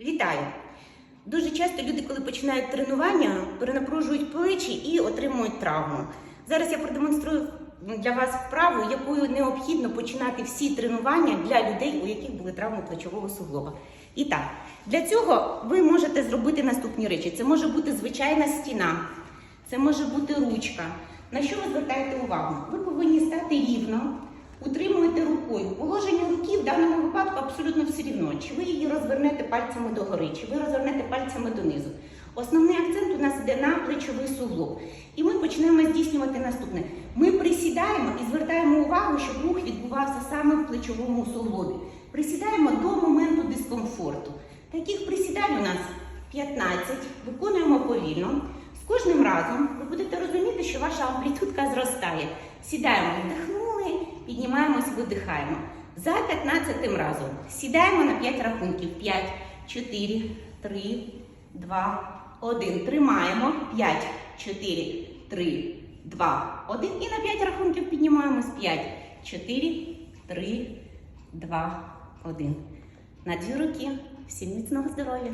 Вітаю! Дуже часто люди, коли починають тренування, перенапружують плечі і отримують травму. Зараз я продемонструю для вас вправу, якою необхідно починати всі тренування для людей, у яких були травми плечового суглоба. І так, для цього ви можете зробити наступні речі: це може бути звичайна стіна, це може бути ручка. На що ви звертаєте увагу? Ви повинні стати рівно, утримуєте рукою. Положення руки в даному випадку абсолютно все рівно. Чи ви її розвернете пальцями догори, чи ви розвернете пальцями донизу. Основний акцент у нас йде на плечовий суглоб. І ми почнемо здійснювати наступне. Ми присідаємо і звертаємо увагу, щоб рух відбувався саме в плечовому суглобі. Присідаємо до моменту дискомфорту. Таких присідань у нас 15, виконуємо повільно. З кожним разом ви будете розуміти, що ваша амплітудка зростає. Сідаємо, вдихнули, піднімаємось, видихаємо. За 15 разом сідаємо на 5 рахунків. 5, 4, 3, 2, 1. Тримаємо. 5, 4, 3, 2, 1. І на 5 рахунків піднімаємось. 5, 4, 3, 2, 1. На дві руки. Всім міцного здоров'я!